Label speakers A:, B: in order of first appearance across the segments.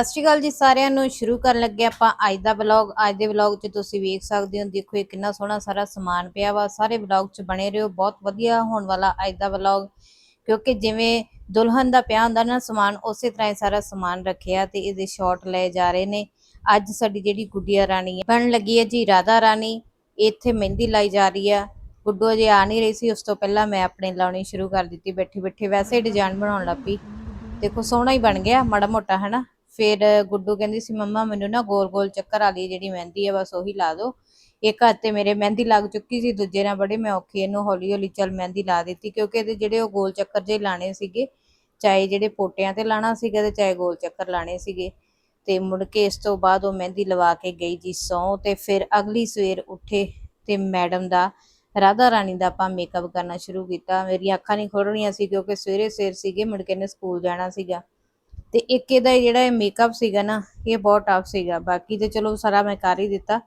A: ਸਤਿ ਸ਼੍ਰੀ ਅਕਾਲ ਜੀ ਸਾਰਿਆਂ ਨੂੰ। ਸ਼ੁਰੂ ਕਰਨ ਲੱਗੇ ਆਪਾਂ ਅੱਜ ਦਾ ਵਲੌਗ। ਅੱਜ ਦੇ ਵਲੌਗ 'ਚ ਤੁਸੀਂ ਵੇਖ ਸਕਦੇ ਹੋ, ਦੇਖੋ ਇਹ ਕਿੰਨਾ ਸੋਹਣਾ ਸਾਰਾ ਸਮਾਨ ਪਿਆ ਵਾ। ਸਾਰੇ ਵਲੌਗ 'ਚ ਬਣੇ ਰਹੋ। ਬਹੁਤ ਵਧੀਆ ਹੋਣ ਵਾਲਾ ਅੱਜ ਦਾ ਵਲੌਗ। ਕਿਉਂਕਿ ਜਿਵੇਂ ਦੁਲਹਨ ਦਾ ਪਿਆ ਹੁੰਦਾ ਨਾ ਸਮਾਨ, ਉਸੇ ਤਰ੍ਹਾਂ ਹੀ ਸਾਰਾ ਸਮਾਨ ਰੱਖਿਆ ਤੇ ਇਹਦੇ ਸ਼ਾਟ ਲਏ ਜਾ ਰਹੇ ਨੇ। ਅੱਜ ਸਾਡੀ ਜਿਹੜੀ ਗੁੱਡੀਆ ਰਾਣੀ ਹੈ, ਬਣਨ ਲੱਗੀ ਹੈ ਜੀ ਰਾਧਾ ਰਾਣੀ। ਇੱਥੇ ਮਹਿੰਦੀ ਲਾਈ ਜਾ ਰਹੀ ਆ। ਗੁੱਡੋ ਅਜੇ ਆ ਨਹੀਂ ਰਹੀ ਸੀ, ਉਸ ਤੋਂ ਪਹਿਲਾਂ ਮੈਂ ਆਪਣੇ ਲਾਉਣੀ ਸ਼ੁਰੂ ਕਰ ਦਿੱਤੀ ਬੈਠੀ ਬੈਠੇ ਵੈਸੇ ਡਿਜ਼ਾਈਨ ਬਣਾਉਣ ਲੱਗ ਪਈ। ਦੇਖੋ ਸੋਹਣਾ ਹੀ ਬਣ ਗਿਆ, ਮਾੜਾ ਮੋਟਾ, ਹਨਾ? ਫਿਰ ਗੁੱਡੂ ਕਹਿੰਦੀ ਸੀ, ਮੰਮਾ, ਮੈਨੂੰ ਨਾ ਗੋਲ ਗੋਲ ਚੱਕਰ ਵਾਲੀ ਜਿਹੜੀ ਮਹਿੰਦੀ ਹੈ ਬਸ ਉਹੀ ਲਾ ਦਿਓ ਇੱਕ ਹੱਥ ਤੇ ਮੇਰੇ ਮਹਿੰਦੀ ਲੱਗ ਚੁੱਕੀ ਸੀ, ਦੂਜੇ ਨਾਲ ਬੜੇ ਮੈਂ ਔਖੀ, ਇਹਨੂੰ ਹੌਲੀ ਹੌਲੀ ਚੱਲ ਮਹਿੰਦੀ ਲਾ ਦਿੱਤੀ, ਕਿਉਂਕਿ ਇਹਦੇ ਜਿਹੜੇ ਉਹ ਗੋਲ ਚੱਕਰ ਜੇ ਲਾਣੇ ਸੀਗੇ, ਚਾਹੇ ਜਿਹੜੇ ਪੋਟਿਆਂ ਤੇ ਲਾਣਾ ਸੀਗਾ ਤੇ ਚਾਹੇ ਗੋਲ ਚੱਕਰ ਲਾਣੇ ਸੀਗੇ। ਤੇ ਮੁੜ ਕੇ ਇਸ ਤੋਂ ਬਾਅਦ ਉਹ ਮਹਿੰਦੀ ਲਵਾ ਕੇ ਗਈ ਜੀ ਸੌ ਤੇ ਫਿਰ ਅਗਲੀ ਸਵੇਰ ਉੱਠੇ ਤੇ ਮੈਡਮ ਦਾ, ਰਾਧਾ ਰਾਣੀ ਦਾ ਆਪਾਂ ਮੇਕਅਪ ਕਰਨਾ ਸ਼ੁਰੂ ਕੀਤਾ। ਮੇਰੀਆਂ ਅੱਖਾਂ ਨਹੀਂ ਖੁੱਲ ਰਹੀਆਂ ਸੀ, ਕਿਉਂਕਿ ਸਵੇਰੇ ਸਵੇਰ ਸੀਗੇ, ਮੁੜ ਕੇ ਨੇ ਸਕੂਲ ਜਾਣਾ ਸੀਗਾ। ਤੇ ਇੱਕ ਇਹਦਾ ਜਿਹੜਾ ਇਹ ਮੇਕਅਪ ਸੀਗਾ ਨਾ, ਇਹ ਬਹੁਤ ਟਫ ਸੀਗਾ। ਬਾਕੀ ਤੇ ਚਲੋ ਸਾਰਾ ਮੈਂ ਕਰ ਹੀ ਦਿੱਤਾ।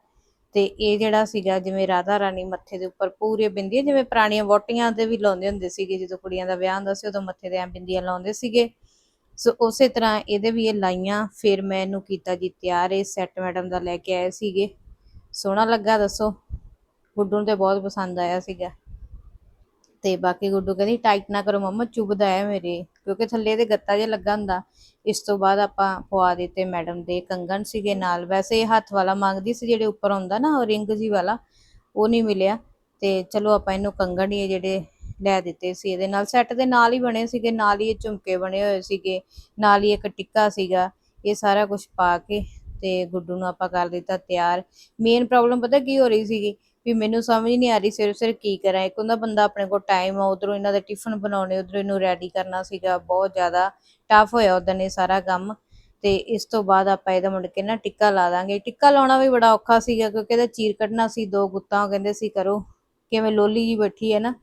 A: ਤੇ ਇਹ ਜਿਹੜਾ ਸੀਗਾ, ਜਿਵੇਂ ਰਾਧਾ ਰਾਣੀ ਮੱਥੇ ਦੇ ਉੱਪਰ ਪੂਰੇ ਬਿੰਦੀਆਂ, ਜਿਵੇਂ ਪੁਰਾਣੀਆਂ ਵੋਟੀਆਂ ਤੇ ਵੀ ਲਾਉਂਦੇ ਹੁੰਦੇ ਸੀਗੇ, ਜਦੋਂ ਕੁੜੀਆਂ ਦਾ ਵਿਆਹ ਹੁੰਦਾ ਸੀ, ਉਦੋਂ ਮੱਥੇ ਤੇ ਐ ਬਿੰਦੀਆਂ ਲਾਉਂਦੇ ਸੀਗੇ। ਸੋ ਉਸੇ ਤਰ੍ਹਾਂ ਇਹਦੇ ਵੀ ਇਹ ਲਾਈਆਂ, ਫਿਰ ਮੈਂ ਇਹਨੂੰ ਕੀਤਾ ਜੀ ਤਿਆਰ, ਇਹ ਸੈੱਟ ਮੈਡਮ ਦਾ ਲੈ ਕੇ ਆਏ ਸੀਗੇ। ਸੋਹਣਾ ਲੱਗਾ, ਦੱਸੋ। ਗੁੱਡੂ ਨੂੰ ਤੇ ਬਹੁਤ ਪਸੰਦ ਆਇਆ ਸੀਗਾ। ਤੇ ਬਾਕੀ ਗੁੱਡੂ ਕਹਿੰਦੀ ਟਾਈਟ ਨਾ ਕਰੋ ਮੰਮਾ, ਚੁਭਦਾ ਹੈ ਮੇਰੇ, ਕਿਉਂਕਿ ਥੱਲੇ ਦੇ ਗੱਤਾ ਜਿਹਾ ਲੱਗਾ ਹੁੰਦਾ। ਇਸ ਤੋਂ ਬਾਅਦ ਆਪਾਂ ਪਵਾ ਦਿੱਤੇ ਮੈਡਮ ਦੇ ਕੰਗਣ ਸੀਗੇ ਨਾਲ। ਵੈਸੇ ਇਹ ਹੱਥ ਵਾਲਾ ਮੰਗਦੀ ਸੀ, ਜਿਹੜੇ ਉੱਪਰ ਆਉਂਦਾ ਨਾ, ਉਹ ਰਿੰਗ ਜੀ ਵਾਲਾ, ਉਹ ਨਹੀਂ ਮਿਲਿਆ। ਤੇ ਚਲੋ ਆਪਾਂ ਇਹਨੂੰ ਕੰਗਣ ਹੀ ਜਿਹੜੇ ਲੈ ਦਿੱਤੇ ਸੀ ਇਹਦੇ ਨਾਲ। ਸੈੱਟ ਦੇ ਨਾਲ ਹੀ ਬਣੇ ਸੀਗੇ, ਨਾਲ ਹੀ ਇਹ ਝੁਮਕੇ ਬਣੇ ਹੋਏ ਸੀਗੇ, ਨਾਲ ਹੀ ਇੱਕ ਟਿੱਕਾ ਸੀਗਾ, ਇਹ ਸਾਰਾ ਕੁਝ ਪਾ ਕੇ ਤੇ ਗੁੱਡੂ ਨੂੰ ਆਪਾਂ ਕਰ ਦਿੱਤਾ ਤਿਆਰ। ਮੇਨ ਪ੍ਰੋਬਲਮ ਪਤਾ ਕੀ ਹੋ ਰਹੀ ਸੀਗੀ? ਵੀ ਮੈਨੂੰ ਸਮਝ ਨਹੀਂ ਆ ਰਹੀ ਸਿਰ ਸਿਰ ਕੀ ਕਰਾਂ। ਇੱਕ ਹੁੰਦਾ ਬੰਦਾ ਆਪਣੇ ਕੋਲ ਟਾਈਮ ਆ, ਉਧਰੋਂ ਇਹਨਾਂ ਦੇ ਟਿਫਨ ਬਣਾਉਣੇ, ਉਧਰੋਂ ਇਹਨੂੰ ਰੈਡੀ ਕਰਨਾ ਸੀਗਾ। ਬਹੁਤ ਜ਼ਿਆਦਾ ਟਫ ਹੋਇਆ ਉਦੋਂ ਇਹ ਸਾਰਾ ਕੰਮ। ਤੇ ਇਸ ਤੋਂ ਬਾਅਦ ਆਪਾਂ ਇਹਦਾ ਮੁੜ ਕੇ ਨਾ ਟਿੱਕਾ ਲਾ ਦਾਂਗੇ। ਟਿੱਕਾ ਲਾਉਣਾ ਵੀ ਬੜਾ ਔਖਾ ਸੀਗਾ ਕਿਉਂਕਿ ਇਹਦਾ ਚੀਰ ਕੱਢਣਾ ਸੀ, ਦੋ ਗੁੱਤਾਂ ਕਹਿੰਦੇ ਸੀ, ਕਰੋ, ਕਿਵੇਂ ਲੋਲੀ ਜੀ ਬੈਠੀ ਹੈ ਨਾ।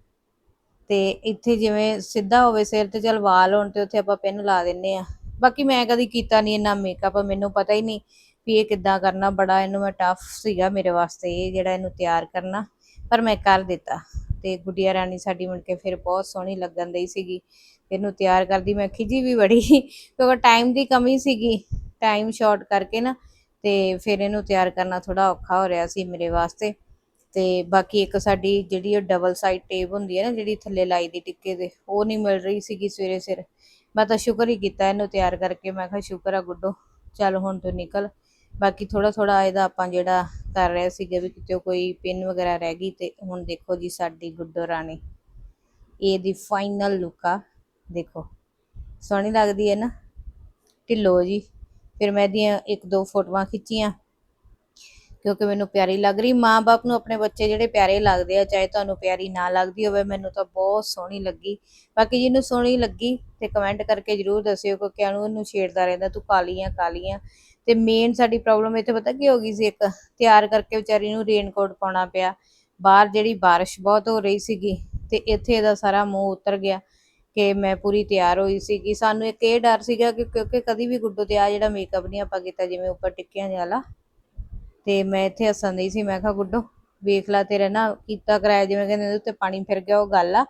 A: ਤੇ ਇੱਥੇ ਜਿਵੇਂ ਸਿੱਧਾ ਹੋਵੇ ਸਿਰ ਤੇ ਚਲ ਵਾਲ ਹੋਣ ਤੇ ਉੱਥੇ ਆਪਾਂ ਪਿੰਨ ਲਾ ਦਿੰਨੇ ਆ। ਬਾਕੀ ਮੈਂ ਕਦੀ ਕੀਤਾ ਨਹੀਂ ਇੰਨਾ ਮੇਕਅਪ ਮੈਨੂੰ ਪਤਾ ਹੀ ਨਹੀਂ ਵੀ ਇਹ ਕਿੱਦਾਂ ਕਰਨਾ, ਬੜਾ ਇਹਨੂੰ ਮੈਂ ਟਫ ਸੀਗਾ ਮੇਰੇ ਵਾਸਤੇ ਇਹ ਜਿਹੜਾ ਇਹਨੂੰ ਤਿਆਰ ਕਰਨਾ, ਪਰ ਮੈਂ ਕਰ ਦਿੱਤਾ। ਤੇ ਗੁੱਡੀਆ ਰਾਣੀ ਸਾਡੀ ਮੁੜ ਕੇ ਫਿਰ ਬਹੁਤ ਸੋਹਣੀ ਲੱਗਣ ਦਈ ਸੀਗੀ। ਇਹਨੂੰ ਤਿਆਰ ਕਰਦੀ ਮੈਂ ਖਿਜੀ ਵੀ ਬੜੀ, ਕਿਉਂਕਿ ਟਾਈਮ ਦੀ ਕਮੀ ਸੀਗੀ ਟਾਈਮ ਸ਼ਾਰਟ ਕਰਕੇ ਨਾ, ਤੇ ਫਿਰ ਇਹਨੂੰ ਤਿਆਰ ਕਰਨਾ ਥੋੜਾ ਔਖਾ ਹੋ ਰਿਹਾ ਸੀ ਮੇਰੇ ਵਾਸਤੇ। ਤੇ ਬਾਕੀ ਇੱਕ ਸਾਡੀ ਜਿਹੜੀ ਉਹ ਡਬਲ ਸਾਈਡ ਟੇਪ ਹੁੰਦੀ ਹੈ ਨਾ, ਜਿਹੜੀ ਥੱਲੇ ਲਾਈ ਦੀ ਟਿੱਕੇ ਦੇ ਉਹ ਨਹੀਂ ਮਿਲ ਰਹੀ ਸੀਗੀ ਸਵੇਰੇ ਸਿਰ। ਮੈਂ ਤਾਂ ਸ਼ੁਕਰ ਹੀ ਕੀਤਾ ਇਹਨੂੰ ਤਿਆਰ ਕਰਕੇ, ਮੈਂ ਕਿਹਾ ਸ਼ੁਕਰ ਆ ਗੁੱਡੋ, ਚੱਲ ਹੁਣ ਤੂੰ ਨਿਕਲ। ਬਾਕੀ ਥੋੜਾ ਥੋੜਾ ਇਹਦਾ ਆਪਾਂ ਜਿਹੜਾ ਕਰ ਰਹੇ ਸੀਗੇ ਵੀ ਕਿਤੇ ਕੋਈ ਪਿੰਨ ਵਗੈਰਾ ਰਹਿ ਗਈ ਤੇ ਹੁਣ ਦੇਖੋ ਜੀ ਸਾਡੀ ਗੁੱਡੋ ਰਾਣੀ। ਇਹਦੀ ਫਾਈਨਲ ਲੁੱਕ ਆ, ਦੇਖੋ। ਸੋਹਣੀ ਲੱਗਦੀ ਹੈ ਨਾ? ਢਿੱਲੋ ਜੀ। ਫਿਰ ਮੈਂ ਇਹਦੀਆਂ ਇੱਕ ਦੋ ਫੋਟੋਆਂ ਖਿੱਚੀਆਂ। ਕਿਉਂਕਿ ਮੈਨੂੰ ਪਿਆਰੀ ਲੱਗ ਰਹੀ। ਮਾਂ-ਬਾਪ ਨੂੰ ਆਪਣੇ ਬੱਚੇ ਜਿਹੜੇ ਪਿਆਰੇ ਲੱਗਦੇ ਆ, ਚਾਹੇ ਤੁਹਾਨੂੰ ਪਿਆਰੀ ਨਾ ਲੱਗਦੀ ਹੋਵੇ, ਮੈਨੂੰ ਤਾਂ ਬਹੁਤ ਸੋਹਣੀ ਲੱਗੀ। ਬਾਕੀ ਜਿਹਨੂੰ ਸੋਹਣੀ ਲੱਗੀ ਤੇ ਕਮੈਂਟ ਕਰਕੇ ਜਰੂਰ ਦੱਸਿਓ, ਕਿਉਂਕਿ ਅਨੂ ਇਹਨੂੰ ਛੇੜਦਾ ਰਹਿੰਦਾ, ਤੂੰ ਕਾਲੀਆਂ ਕਾਲੀਆਂ। ਤੇ ਮੇਨ ਸਾਡੀ ਪ੍ਰੋਬਲਮ ਇੱਥੇ ਪਤਾ ਕੀ ਹੋ ਗਈ ਸੀ ਇੱਕ? ਤਿਆਰ ਕਰਕੇ ਵਿਚਾਰੀ ਨੂੰ ਰੇਨਕੋਟ ਪਾਉਣਾ ਪਿਆ। ਬਾਹਰ ਜਿਹੜੀ ਬਾਰਿਸ਼ ਬਹੁਤ ਹੋ ਰਹੀ ਸੀਗੀ ਤੇ ਇੱਥੇ ਇਹਦਾ ਸਾਰਾ ਮੂੰਹ ਉਤਰ ਗਿਆ ਕਿ ਮੈਂ ਪੂਰੀ ਤਿਆਰ ਹੋਈ ਸੀਗੀ। ਸਾਨੂੰ ਇੱਕ ਇਹ ਡਰ ਸੀਗਾ ਕਿ ਕਿਉਂਕਿ ਕਦੀ ਵੀ ਗੁੱਡੋ ਤੇ ਆ ਜਿਹੜਾ ਮੇਕਅਪ ਨਹੀਂ ਆਪਾਂ ਕੀਤਾ, ਜਿਵੇਂ ਉੱਪਰ ਟਿੱਕਿਆਂ ਵਾਲਾ। ਤੇ ਮੈਂ ਇੱਥੇ ਹੱਸਣ ਦੀ ਸੀ, ਮੈਂ ਕਿਹਾ, ਗੁੱਡੋ, ਵੇਖ ਲੈ ਤੇਰਾ ਨਾ ਕੀਤਾ ਕਰਾਇਆ, ਜਿਵੇਂ ਕਹਿੰਦੇ ਉਹਦੇ ਉੱਤੇ ਪਾਣੀ ਫਿਰ ਗਿਆ, ਉਹ ਗੱਲ ਆ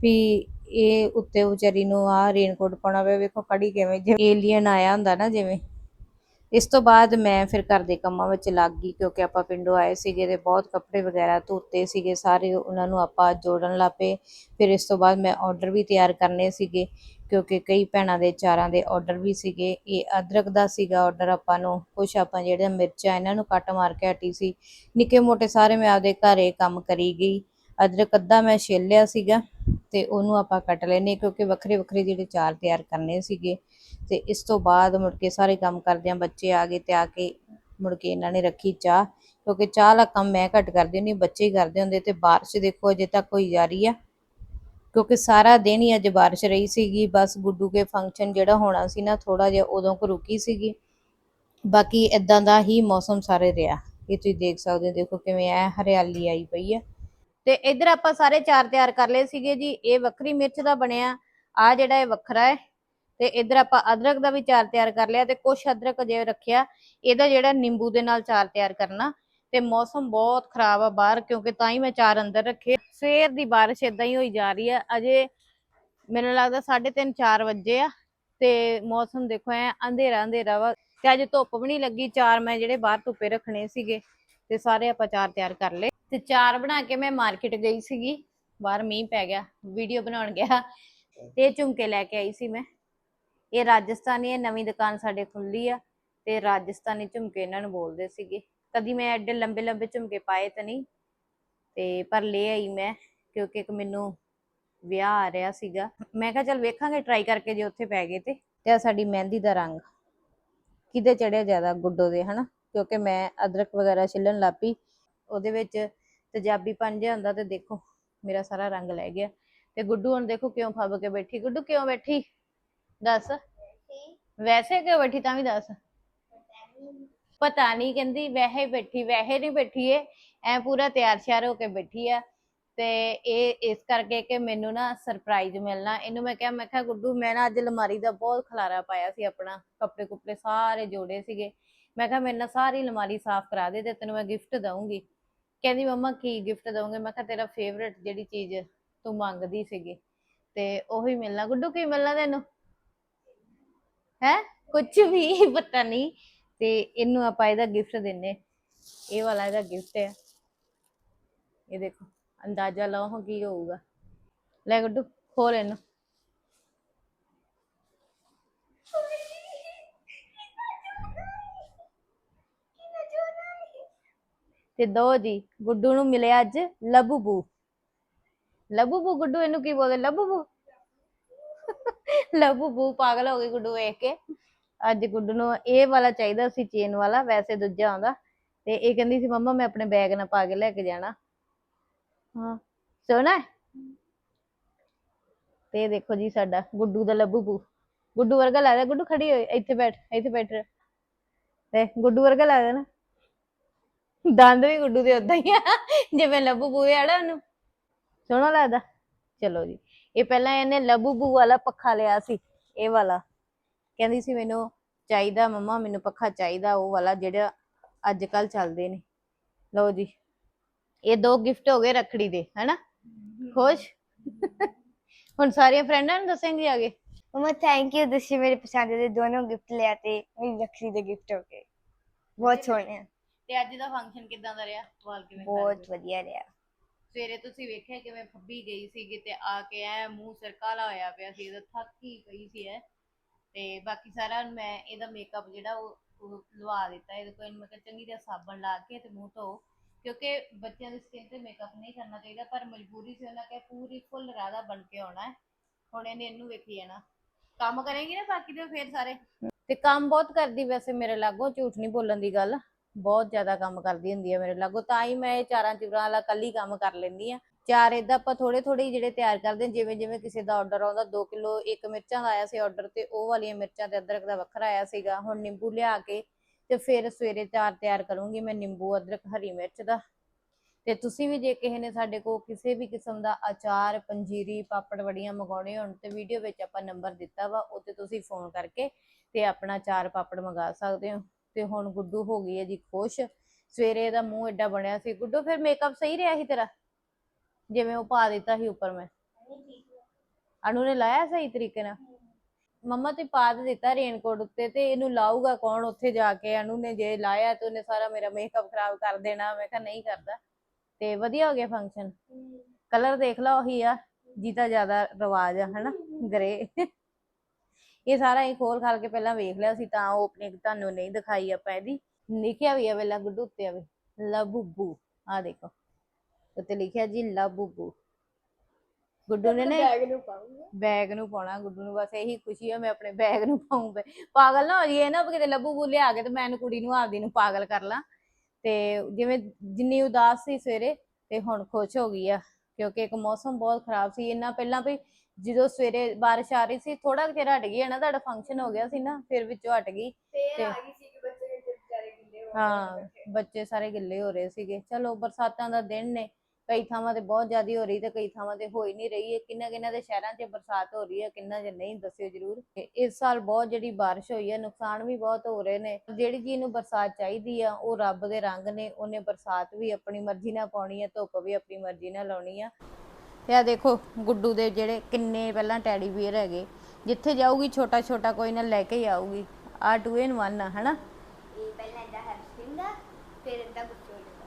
A: ਵੀ ਇਹ ਉੱਤੇ ਵਿਚਾਰੀ ਨੂੰ ਆ ਰੇਨਕੋਟ ਪਾਉਣਾ ਪਿਆ। ਵੇਖੋ ਖੜੀ ਕਿਵੇਂ ਜਿਵੇਂ ਏਲੀਅਨ ਆਇਆ ਹੁੰਦਾ ਨਾ, ਜਿਵੇਂ ਇਸ ਤੋਂ ਬਾਅਦ ਮੈਂ ਫਿਰ ਘਰ ਦੇ ਕੰਮਾਂ ਵਿੱਚ ਲੱਗ ਗਈ ਕਿਉਂਕਿ ਆਪਾਂ ਪਿੰਡੋਂ ਆਏ ਸੀਗੇ ਤੇ ਬਹੁਤ ਕੱਪੜੇ ਵਗੈਰਾ ਧੋਤੇ ਸੀਗੇ, ਸਾਰੇ ਉਹਨਾਂ ਨੂੰ ਆਪਾਂ ਜੋੜਨ ਲੱਪੇ। ਫਿਰ ਇਸ ਤੋਂ ਬਾਅਦ ਮੈਂ ਆਰਡਰ ਵੀ ਤਿਆਰ ਕਰਨੇ ਸੀਗੇ ਕਿਉਂਕਿ ਕਈ ਭੈਣਾਂ ਦੇ ਚਾਰਾਂ ਦੇ ਆਰਡਰ ਵੀ ਸੀਗੇ। ਇਹ ਅਦਰਕ ਦਾ ਸੀਗਾ ਆਰਡਰ ਆਪਾਂ ਨੂੰ, ਕੁਛ ਆਪਾਂ ਜਿਹੜੇ ਮਿਰਚਾਂ ਇਹਨਾਂ ਨੂੰ ਕੱਟ ਮਾਰ ਕੇ ਹਟੀ ਸੀ। ਨਿੱਕੇ ਮੋਟੇ ਸਾਰੇ ਮੈਂ ਆਪਦੇ ਘਰੇ ਕੰਮ ਕਰੀ ਗਈ। ਅਦਰਕ ਅੱਧਾ ਮੈਂ ਛਿੱਲਿਆ ਸੀਗਾ ਤੇ ਉਹਨੂੰ ਆਪਾਂ ਕੱਟ ਲੈਨੇ ਕਿਉਂਕਿ ਵੱਖਰੇ ਵੱਖਰੇ ਜਿਹੜੇ ਚਾਰ ਤਿਆਰ ਕਰਨੇ ਸੀਗੇ। ਤੇ ਇਸ ਤੋਂ ਬਾਅਦ ਮੁੜ ਕੇ ਸਾਰੇ ਕੰਮ ਕਰਦੇ ਆ, ਬੱਚੇ ਆ ਗਏ ਤੇ ਆ ਕੇ ਮੁੜ ਕੇ ਇਹਨਾਂ ਨੇ ਰੱਖੀ ਚਾਹ, ਕਿਉਂਕਿ ਚਾਹ ਦਾ ਕੰਮ ਮੈਂ ਘੱਟ ਕਰਦੀ ਹੁੰਦੀ ਬੱਚੇ ਹੀ ਕਰਦੇ ਹੁੰਦੇ ਤੇ ਬਾਰਿਸ਼ ਦੇਖੋ ਅਜੇ ਤੱਕ ਹੋਈ ਜਾ ਰਹੀ ਆ। ਕਿਉਂਕਿ ਸਾਰਾ ਦਿਨ ਹੀ ਅੱਜ ਬਾਰਿਸ਼ ਰਹੀ ਸੀਗੀ, ਬਸ ਗੁੱਡੂ ਕੇ ਫੰਕਸ਼ਨ ਜਿਹੜਾ ਹੋਣਾ ਸੀ ਨਾ ਥੋੜਾ ਜਿਹਾ ਉਦੋਂ ਕੁ ਰੁਕੀ ਸੀਗੀ। ਬਾਕੀ ਇਦਾਂ ਦਾ ਹੀ ਮੌਸਮ ਸਾਰੇ ਰਿਹਾ, ਇਹ ਤੁਸੀਂ ਦੇਖ ਸਕਦੇ ਹੋ, ਦੇਖੋ ਕਿਵੇਂ ਐ ਹਰਿਆਲੀ ਆਈ ਪਈ ਆ। ਤੇ ਇਧਰ ਆਪਾਂ ਸਾਰੇ ਚਾਰ ਤਿਆਰ ਕਰ ਲਏ ਸੀਗੇ ਜੀ, ਇਹ ਵੱਖਰੀ ਮਿਰਚ ਦਾ ਬਣਿਆ ਆ ਜਿਹੜਾ ਇਹ ਵੱਖਰਾ ਹੈ ਤੇ ਇਧਰ ਆਪਾਂ ਅਦਰਕ ਦਾ ਵੀ ਚਾਰ ਤਿਆਰ ਕਰ ਲਿਆ ਤੇ ਕੁਛ ਅਦਰਕ ਜੇ ਰੱਖਿਆ। ਇਹਦਾ ਜਿਹੜਾ ਨਿੰਬੂ ਦੇ ਨਾਲ ਚਾਰ ਤਿਆਰ ਕਰਨਾ ਤੇ ਮੌਸਮ ਬਹੁਤ ਖਰਾਬ ਆ ਬਾਹਰ ਕਿਉਂਕਿ ਤਾਂ ਹੀ ਮੈਂ ਚਾਰ ਅੰਦਰ ਰੱਖੇ। ਸਵੇਰ ਦੀ ਬਾਰਿਸ਼ ਇਦਾਂ ਹੀ ਹੋਈ ਜਾ ਰਹੀ ਆ। ਅਜੇ ਮੈਨੂੰ ਲੱਗਦਾ 3:30 4 ਵਜੇ ਆ ਤੇ ਮੌਸਮ ਦੇਖੋ ਐ ਅੰਧੇਰਾ ਅੰਧੇਰਾ ਵਾ ਤੇ ਅੱਜ ਧੁੱਪ ਵੀ ਨਹੀਂ ਲੱਗੀ। ਚਾਰ ਮੈਂ ਜਿਹੜੇ ਬਾਹਰ ਧੁੱਪੇ ਰੱਖਣੇ ਸੀਗੇ ਤੇ ਸਾਰੇ ਆਪਾਂ ਚਾਰ ਤਿਆਰ ਕਰ ਲਏ। ਤੇ ਚਾਰ ਬਣਾ ਕੇ ਮੈਂ ਮਾਰਕੀਟ ਗਈ ਸੀਗੀ। ਬਾਹਰ ਮੀਂਹ ਪੈ ਗਿਆ, ਵੀਡੀਓ ਬਣਾਉਣ ਗਿਆ ਤੇ ਝੁਮਕੇ ਲੈ ਕੇ ਆਈ ਸੀ ਮੈਂ। ਇਹ ਰਾਜਸਥਾਨੀ ਹੈ ਨਵੀਂ ਦੁਕਾਨ ਸਾਡੇ ਖੁੱਲੀ ਆ ਤੇ ਰਾਜਸਥਾਨੀ ਝੁਮਕੇ ਇਹਨਾਂ ਨੂੰ ਬੋਲਦੇ ਸੀਗੇ। ਕਦੀ ਮੈਂ ਐਡੇ ਲੰਬੇ ਲੰਬੇ ਝੁਮਕੇ ਪਾਏ ਤਾਂ ਨਹੀਂ, ਤੇ ਪਰ ਲੈ ਆਈ ਮੈਂ ਕਿਉਂਕਿ ਇੱਕ ਮੈਨੂੰ ਵਿਆਹ ਆ ਰਿਹਾ ਸੀਗਾ। ਮੈਂ ਕਿਹਾ ਚੱਲ ਵੇਖਾਂਗੇ ਟਰਾਈ ਕਰਕੇ ਜੇ ਉੱਥੇ ਪੈ ਗਏ ਤੇ। ਤੇ ਆ ਸਾਡੀ ਮਹਿੰਦੀ ਦਾ ਰੰਗ ਕਿਤੇ ਚੜਿਆ ਜ਼ਿਆਦਾ ਗੁੱਡੋ ਦੇ, ਹਨਾ? ਕਿਉਂਕਿ ਮੈਂ ਅਦਰਕ ਵਗੈਰਾ ਛਿੱਲਣ ਲੱਪੀ ਉਹਦੇ ਵਿੱਚ ਤੇਜ਼ਾਬੀ ਪਨ ਜਿਹਾ ਹੁੰਦਾ ਤੇ ਦੇਖੋ, ਮੇਰਾ ਸਾਰਾ ਰੰਗ ਲੈ ਗਿਆ। ਤੇ ਗੁੱਡੂ ਹੁਣ ਦੇਖੋ ਕਿਉਂ ਫੱਬ ਕੇ ਬੈਠੀ? ਗੁੱਡੂ ਕਿਉਂ ਬੈਠੀ? ਦੱਸ। ਵੈਸੇ ਕਿਉਂ ਬੈਠੀ ਤਾਂ ਵੀ ਦੱਸ। ਪਤਾ ਨਹੀਂ। ਕਹਿੰਦੀ ਵੈਸੇ ਹੀ ਬੈਠੀ ਵੈਸੇ ਨਹੀਂ ਬੈਠੀ ਏ ਐ ਪੂਰਾ ਤਿਆਰ ਸ਼ਿਆਰ ਹੋ ਕੇ ਬੈਠੀ ਆ। ਤੇ ਇਹ ਇਸ ਕਰਕੇ ਕਿ ਮੈਨੂੰ ਨਾ ਸਰਪ੍ਰਾਈਜ਼ ਮਿਲਣਾ। ਇਹਨੂੰ ਮੈਂ ਕਿਹਾ ਮੈਂ ਕਿਹਾ ਗੁੱਡੂ ਮੈਂ ਨਾ ਅੱਜ ਅਲਮਾਰੀ ਦਾ ਬਹੁਤ ਖਲਾਰਾ ਪਾਇਆ ਸੀ ਆਪਣਾ। ਕੱਪੜੇ ਕੁਪੜੇ ਸਾਰੇ ਜੋੜੇ ਸੀਗੇ। ਮੈਂ ਕਿਹਾ ਮੇਰੇ ਨਾਲ ਸਾਰੀ ਅਲਮਾਰੀ ਸਾਫ਼ ਕਰਾ ਦੇ ਤੇ ਤੈਨੂੰ ਮੈਂ ਗਿਫਟ ਦਊਂਗੀ। ਕਹਿੰਦੀ ਮੰਮਾ ਕੀ ਗਿਫਟ ਦਊਂਗੇ? ਮੈਂ ਕਿਹਾ ਤੇਰਾ ਫੇਵਰੇਟ ਜਿਹੜੀ ਚੀਜ਼ ਤੂੰ ਮੰਗਦੀ ਸੀਗੀ। ਤੇ ਉਹੀ ਮਿਲਣਾ। ਗੁੱਡੂ ਕੀ ਮਿਲਣਾ ਤੈਨੂੰ? ਹੈ? ਕੁਝ ਵੀ, ਪਤਾ ਨਹੀਂ। ਤੇ ਇਹਨੂੰ ਆਪਾਂ ਇਹਦਾ ਗਿਫਟ ਦਿੰਨੇ ਇਹ ਵਾਲਾ ਇਹਦਾ ਗਿਫਟ ਹੈ ਇਹ ਦੇਖੋ, ਅੰਦਾਜ਼ਾ ਲਾਓ ਕੀ ਹੋਊਗਾ। ਲੈ ਗੁੱਡੂ, ਖੋਲ ਇਹਨੂੰ। ਤੇ ਦੋ ਜੀ, ਗੁੱਡੂ ਨੂੰ ਮਿਲਿਆ ਅੱਜ ਲਬੂਬੂ। ਲਬੂਬੂ, ਗੁੱਡੂ ਇਹਨੂੰ ਕੀ ਬੋਲਦੇ? ਲਬੂਬੂ? ਲਬੂਬੂ ਪਾਗਲ ਹੋ ਗਈ ਗੁੱਡੂ ਵੇਖ ਕੇ। ਅੱਜ ਗੁੱਡੂ ਨੂੰ ਇਹ ਵਾਲਾ ਚਾਹੀਦਾ ਸੀ, ਚੇਨ ਵਾਲਾ, ਵੈਸੇ ਦੂਜਾ ਆਉਂਦਾ। ਤੇ ਇਹ ਕਹਿੰਦੀ ਸੀ, ਮੰਮਾ, ਮੈਂ ਆਪਣੇ ਬੈਗ ਨਾਲ ਪਾ ਕੇ ਲੈ ਕੇ ਜਾਣਾ। ਹਾਂ, ਸੋਹਣਾ ਤੇ ਦੇਖੋ ਜੀ ਸਾਡਾ ਗੁੱਡੂ ਦਾ ਲੱਭੂ ਗੁੱਡੂ ਵਰਗਾ ਲੱਗਦਾ, ਗੁੱਡੂ ਖੜੀ ਹੋਈ, ਇੱਥੇ ਬੈਠ ਇੱਥੇ ਬੈਠ। ਤੇ ਗੁੱਡੂ ਵਰਗਾ ਲੱਗਦਾ ਨਾ। ਦੰਦ ਵੀ ਗੁੱਡੂ ਦੇ ਉਦਾਂ ਹੀ ਆ, ਜਿਵੇਂ ਲੱਭੂ ਬੂਏ ਵਾਲਾ ਉਹਨੂੰ। ਸੋਹਣਾ ਲੱਗਦਾ। ਚਲੋ ਜੀ। ਇਹ ਪਹਿਲਾਂ ਇਹਨੇ ਲਬੂਬੂ ਵਾਲਾ ਪੱਖਾ ਲਿਆ ਸੀ ਇਹ ਵਾਲਾ। ਕਹਿੰਦੀ ਸੀ ਮੈਨੂੰ ਚਾਹੀਦਾ ਮੰਮਾ ਮੈਨੂੰ ਪੱਖਾ ਚਾਹੀਦਾ ਉਹ ਵਾਲਾ ਜਿਹੜਾ ਅੱਜ ਕੱਲ ਚੱਲਦੇ ਨੇ। ਲਓ ਜੀ ਇਹ ਦੋ ਗਿਫਟ ਹੋ ਗਏ ਰਖੜੀ ਦੇ ਹੈਨਾ? ਖੁਸ਼? ਹੁਣ ਸਾਰੀਆਂ ਫਰੈਂਡਾਂ ਨੂੰ ਦੱਸੇਂਗੀ ਆਗੇ
B: ਮਮਾ ਥੈਂਕ ਯੂ ਤੁਸੀਂ ਮੇਰੇ ਪਸੰਦ ਦੇ ਦੋਨੋਂ ਗਿਫਟ ਲਿਆ ਤੇ ਮੇਰੀ ਰਖੜੀ ਦੇ ਗਿਫਟ ਹੋ ਗਏ। ਬਹੁਤ ਸੋਹਣੇ
A: ਤੇ ਅੱਜ ਦਾ ਫੰਕਸ਼ਨ ਕਿਦਾਂ ਦਾ ਰਿਹਾ? ਬਹੁਤ
B: ਵਧੀਆ
A: ਰਿਹਾ। ਸਵੇਰੇ ਤੁਸੀਂ ਵੇਖਿਆ ਕਿਵੇਂ ਫੱਬੀ ਗਈ ਸੀ ਕਿਤੇ ਆ ਕੇ ਐ ਮੂੰਹ ਸਿਰ ਕਾਲਾ ਹੋਇਆ ਪਿਆ ਸੀ, ਇਹਦਾ ਥੱਕੀ ਪਈ ਸੀ ਐ। ਤੇ ਬਾਕੀ ਸਾਰਾ ਮੈਂ ਇਹਦਾ ਮੇਕਅਪ ਜਿਹੜਾ ਉਹ ਲਵਾ ਦਿੱਤਾ, ਇਹਦੇ ਕੋਲ ਮੈਂ ਕਿਹਾ ਚੰਗੀ ਤਰ੍ਹਾਂ ਸਾਬਣ ਲਾ ਕੇ ਤੇ ਮੂੰਹ ਧੋ, ਕਿਉਂਕਿ ਬੱਚਿਆਂ ਦੀ ਸਕਿਨ ਤੇ ਮੇਕਅਪ ਨਹੀਂ ਕਰਨਾ ਚਾਹੀਦਾ, ਪਰ ਮਜਬੂਰੀ ਸੀ ਉਹਨਾਂ ਕਹੇ ਪੂਰੀ ਫੁੱਲ ਰਾਧਾ ਬਣ ਕੇ ਆਉਣਾ ਹੁਣ ਇਹਨੇ ਇਹਨੂੰ ਵੇਖੀ ਜਾਣਾ। ਕੰਮ ਕਰੇਗੀ ਨਾ ਬਾਕੀ ਦੇ ਫੇਰ ਸਾਰੇ? ਤੇ ਕੰਮ ਬਹੁਤ ਕਰਦੀ ਵੈਸੇ ਮੇਰੇ ਲਾਗੋ, ਝੂਠ ਨਹੀਂ ਬੋਲਣ ਦੀ ਗੱਲ। ਬਹੁਤ ਜ਼ਿਆਦਾ ਕੰਮ ਕਰਦੀ ਹੁੰਦੀ ਹੈ ਮੇਰੇ ਲਾਗੋ ਤਾਂ ਹੀ ਮੈਂ ਇਹ ਚਾਰਾਂ ਚੁਰਾਂ ਵਾਲਾ ਕੱਲੀ ਕੰਮ ਕਰ ਲੈਂਦੀ ਆ। ਚਾਰ ਏਦਾਂ ਆਪਾਂ ਥੋੜੇ ਥੋੜੇ ਜਿਹੜੇ ਤਿਆਰ ਕਰਦੇ ਹਾਂ, ਜਿਵੇਂ ਜਿਵੇਂ ਕਿਸੇ ਦਾ ਆਰਡਰ ਆਉਂਦਾ 2 ਕਿਲੋ ਇੱਕ ਮਿਰਚਾਂ ਦਾ ਆਇਆ ਸੀ ਆਰਡਰ ਤੇ ਉਹ ਵਾਲੀਆਂ ਮਿਰਚਾਂ ਤੇ ਅਦਰਕ ਦਾ ਵੱਖਰਾ ਆਇਆ ਸੀਗਾ। ਹੁਣ ਨਿੰਬੂ ਲਿਆ ਕੇ ਤੇ ਫਿਰ ਸਵੇਰੇ ਚਾਰ ਤਿਆਰ ਕਰੂੰਗੀ ਮੈਂ ਨਿੰਬੂ ਅਦਰਕ ਹਰੀ ਮਿਰਚ ਦਾ। ਤੇ ਤੁਸੀਂ ਵੀ ਜੇ ਕਿਸੇ ਨੇ ਸਾਡੇ ਕੋਲ ਕਿਸੇ ਵੀ ਕਿਸਮ ਦਾ ਅਚਾਰ ਪੰਜੀਰੀ ਪਾਪੜ ਵੜੀਆਂ ਮੰਗਾਉਣੇ ਹੋਣ ਤੇ ਵੀਡੀਓ ਵਿੱਚ ਆਪਾਂ ਨੰਬਰ ਦਿੱਤਾ ਵਾ ਉਹ ਤੇ ਤੁਸੀਂ ਫੋਨ ਕਰਕੇ ਤੇ ਆਪਣਾ ਚਾਰ ਪਾਪੜ ਮੰਗਾ ਸਕਦੇ ਹੋ। ਤੇ ਹੁਣ ਗੁੱਡੂ ਹੋ ਗਈ ਹੈ ਜੀ ਖੁਸ਼। ਸਵੇਰੇ ਦਾ ਮੂੰਹ ਐਡਾ ਬਣਿਆ ਸੀ। ਗੁੱਡੂ ਫਿਰ ਮੇਕਅਪ ਸਹੀ ਰਿਹਾ ਸੀ ਤੇਰਾ? ਜਿਵੇਂ ਉਹ ਪਾ ਦਿੱਤਾ ਸੀ ਉੱਪਰ ਮੈਂ। ਅਨੂ ਨੇ ਲਾਇਆ ਸਹੀ ਤਰੀਕੇ ਨਾਲ? ਮੰਮਾ ਤੇ ਪਾ ਦਿੱਤਾ ਰੇਨਕੋਟ ਉੱਤੇ ਤੇ ਇਹਨੂੰ ਲਾਊਗਾ ਕੌਣ ਉੱਥੇ ਜਾ ਕੇ? ਅਨੂ ਨੇ ਜੇ ਲਾਇਆ ਤੇ ਉਹਨੇ ਸਾਰਾ ਮੇਰਾ ਮੇਕਅਪ ਖਰਾਬ ਕਰ ਦੇਣਾ। ਮੈਂ ਕਿਹਾ ਨਹੀਂ ਕਰਦਾ। ਤੇ ਵਧੀਆ ਹੋ ਗਿਆ ਫੰਕਸ਼ਨ ਕਲਰ ਦੇਖ ਲਾ ਉਹੀ ਆ। ਜਿਹਦਾ ਜ਼ਿਆਦਾ ਰਿਵਾਜ ਆ ਹਨਾ? ਗਰੇ ਇਹ ਸਾਰਾ ਇਹ ਖੋਲ ਖਾਲ ਕੇ ਪਹਿਲਾਂ ਵੇਖ ਲਿਆ ਸੀ ਤਾਂ ਉਹ ਆਪਣੇ ਤੁਹਾਨੂੰ ਨਹੀਂ ਦਿਖਾਈ ਆਪਾਂ ਇਹਦੀ। ਲਿਖਿਆ ਵੀ ਆ ਵੇਲਾ ਗੁੱਡੂ ਉੱਤੇ ਆ ਵੀ। ਲਬੂਬੂ। ਆ ਦੇਖੋ। ਉੱਤੇ ਲਿਖਿਆ ਜੀ ਲਬੂਬੂ। ਗੁੱਡੂ ਨੇ ਨਾ
B: ਬੈਗ ਨੂੰ ਪਾਉਂਗਾ।
A: ਬੈਗ ਨੂੰ ਪਾਉਣਾ ਗੁੱਡੂ ਨੂੰ ਬਸ ਇਹੀ ਖੁਸ਼ੀ ਆ ਮੈਂ ਆਪਣੇ ਬੈਗ ਨੂੰ ਪਾਉਂਗਾ ਪਾਗਲ ਨਾ ਹੋ ਜੀ ਨਾ ਕਿਤੇ ਲੱਭੂ ਲਿਆ ਕੇ ਤੇ ਮੈਂ ਇਹਨੂੰ ਕੁੜੀ ਨੂੰ ਆਪਦੀ ਨੂੰ ਪਾਗਲ ਕਰ ਲਾਂ। ਤੇ ਜਿਵੇਂ ਜਿੰਨੀ ਉਦਾਸ ਸੀ ਸਵੇਰੇ ਤੇ ਹੁਣ ਖੁਸ਼ ਹੋ ਗਈ ਆ ਕਿਉਂਕਿ ਇੱਕ ਮੌਸਮ ਬਹੁਤ ਖਰਾਬ ਸੀ। ਇਹਨਾਂ ਪਹਿਲਾਂ ਵੀ ਜਦੋਂ ਸਵੇਰੇ ਬਾਰਿਸ਼ ਆ ਰਹੀ ਸੀ ਥੋੜਾ ਚਿਰ ਹਟ ਗਈ ਹੈ ਨਾ ਤੁਹਾਡਾ ਫੰਕਸ਼ਨ ਹੋ ਗਿਆ ਸੀ ਨਾ ਫਿਰ ਵਿੱਚੋਂ ਹਟ ਗਈ।
B: ਫੇਰ
A: ਹਾਂ ਬੱਚੇ। ਸਾਰੇ ਗਿੱਲੇ ਹੋ ਰਹੇ ਸੀਗੇ। ਚਲੋ ਬਰਸਾਤਾਂ ਦਾ ਦਿਨ ਨੇ ਕਈ ਥਾਵਾਂ ਤੇ ਬਹੁਤ ਜ਼ਿਆਦਾ ਹੋ ਰਹੀ ਤੇ ਕਈ ਥਾਵਾਂ ਤੇ ਹੋਈ ਹੀ ਨਹੀਂ ਰਹੀ ਹੈ। ਕਿੰਨਾ ਕਿੰਨਾ ਦੇ ਸ਼ਹਿਰਾਂ 'ਚ ਬਰਸਾਤ ਹੋ ਰਹੀ ਹੈ ਕਿੰਨਾ ਜੇ ਨਹੀਂ ਦੱਸਿਓ ਜ਼ਰੂਰ। ਇਸ ਸਾਲ ਬਹੁਤ ਜਿਹੜੀ بارش ਹੋਈ ਹੈ ਨੁਕਸਾਨ ਵੀ ਬਹੁਤ ਹੋ ਰਹੇ ਨੇ। ਜਿਹੜੀ ਜੀ ਨੂੰ ਬਰਸਾਤ ਚਾਹੀਦੀ ਆ ਉਹ ਰੱਬ ਦੇ ਰੰਗ ਨੇ ਉਹਨੇ ਬਰਸਾਤ ਵੀ ਆਪਣੀ ਮਰਜ਼ੀ ਨਾਲ ਪਾਉਣੀ ਹੈ ਧੁੱਪ ਵੀ ਆਪਣੀ ਮਰਜ਼ੀ ਨਾਲ ਲਾਉਣੀ ਆ। ਆ ਦੇਖੋ ਗੁੱਡੂ ਦੇ ਜਿਹੜੇ ਕਿੰਨੇ ਪਹਿਲਾਂ ਟੈਡੀ ਬੀਅਰ ਹੈਗੇ। ਜਿੱਥੇ ਜਾਊਗੀ ਛੋਟਾ ਛੋਟਾ ਕੋਈ ਨਾ ਲੈ ਕੇ ਹੀ ਆਊਗੀ। ਆ 2 ਇਨ 1 ਆ ਹਨਾ?
B: ਇਹ ਪਹਿਲਾਂ ਇਹਦਾ ਹੈਪਸਟਿੰਗ ਦਾ ਫਿਰ ਹੋ ਜਾਂਦਾ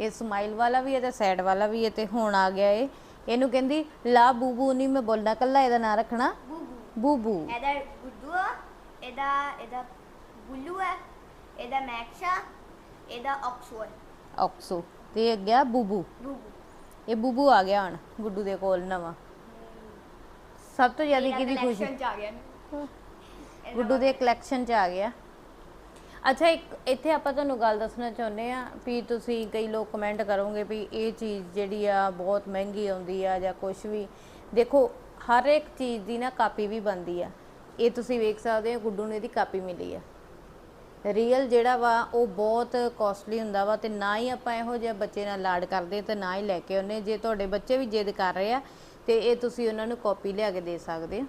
A: ਇਹ ਸਮਾਈਲ ਵਾਲਾ ਵੀ ਹੈ ਤੇ ਸੈਡ ਵਾਲਾ ਵੀ ਹੈ ਤੇ ਹੁਣ ਆ ਗਿਆ ਇਹ। ਇਹਨੂੰ ਕਹਿੰਦੀ ਲਾ ਬੂਬੂ ਨਹੀਂ ਮੈਂ ਬੋਲਣਾ ਕੱਲਾ ਇਹਦਾ ਨਾਂ ਰੱਖਣਾ।
B: ਬੂਬੂ। ਇਹਦਾ ਗੁੱਡੂ ਇਹਦਾ ਇਹਦਾ ਗੁੱਲੂ ਹੈ ਇਹਦਾ ਮੈਕਸ਼ਾ ਇਹਦਾ ਅਕਸੂ ਹੈ
A: ਔਕਸੋ। ਤੇ ਇਹ ਗਿਆ ਬੂਬੂ।
B: ਬੂਬੂ।
A: ਇਹ ਬੂਬੂ ਆ ਗਿਆ ਹੁਣ ਗੁੱਡੂ ਦੇ ਕੋਲ ਨਵਾਂ। ਸਭ ਤੋਂ ਜ਼ਿਆਦਾ ਕਿਹਦੀ ਖੁਸ਼ੀ?
B: ਚ ਆ ਗਿਆ
A: ਗੁੱਡੂ ਦੇ ਕਲੈਕਸ਼ਨ ਚ ਆ ਗਿਆ। ਅੱਛਾ ਇੱਕ ਇੱਥੇ ਆਪਾਂ ਤੁਹਾਨੂੰ ਗੱਲ ਦੱਸਣਾ ਚਾਹੁੰਦੇ ਆ ਵੀ ਤੁਸੀਂ ਕਈ ਲੋਕ ਕਮੈਂਟ ਕਰੋਗੇ ਵੀ ਇਹ ਚੀਜ਼ ਜਿਹੜੀ ਆ ਬਹੁਤ ਮਹਿੰਗੀ ਆਉਂਦੀ ਆ ਜਾਂ ਕੁਝ ਵੀ। ਦੇਖੋ ਹਰ ਇੱਕ ਚੀਜ਼ ਦੀ ਨਾ ਕਾਪੀ ਵੀ ਬਣਦੀ ਆ। ਇਹ ਤੁਸੀਂ ਵੇਖ ਸਕਦੇ ਹੋ ਗੁੱਡੂ ਨੂੰ ਇਹਦੀ ਕਾਪੀ ਮਿਲੀ ਆ। ਰੀਅਲ ਜਿਹੜਾ ਵਾ ਉਹ ਬਹੁਤ ਕਾਸਟਲੀ ਹੁੰਦਾ ਵਾ ਤੇ ਨਾ ਹੀ ਆਪਾਂ ਇਹੋ ਜਿਹੇ ਬੱਚੇ ਨਾਲ ਲਾਡ ਕਰਦੇ ਤੇ ਨਾ ਹੀ ਲੈ ਕੇ ਆਉਂਦੇ। ਜੇ ਤੁਹਾਡੇ ਬੱਚੇ ਵੀ ਜਿੱਦ ਕਰ ਰਹੇ ਆ ਤੇ ਇਹ ਤੁਸੀਂ ਉਹਨਾਂ ਨੂੰ ਕਾਪੀ ਲਿਆ ਕੇ ਦੇ ਸਕਦੇ ਹੋ।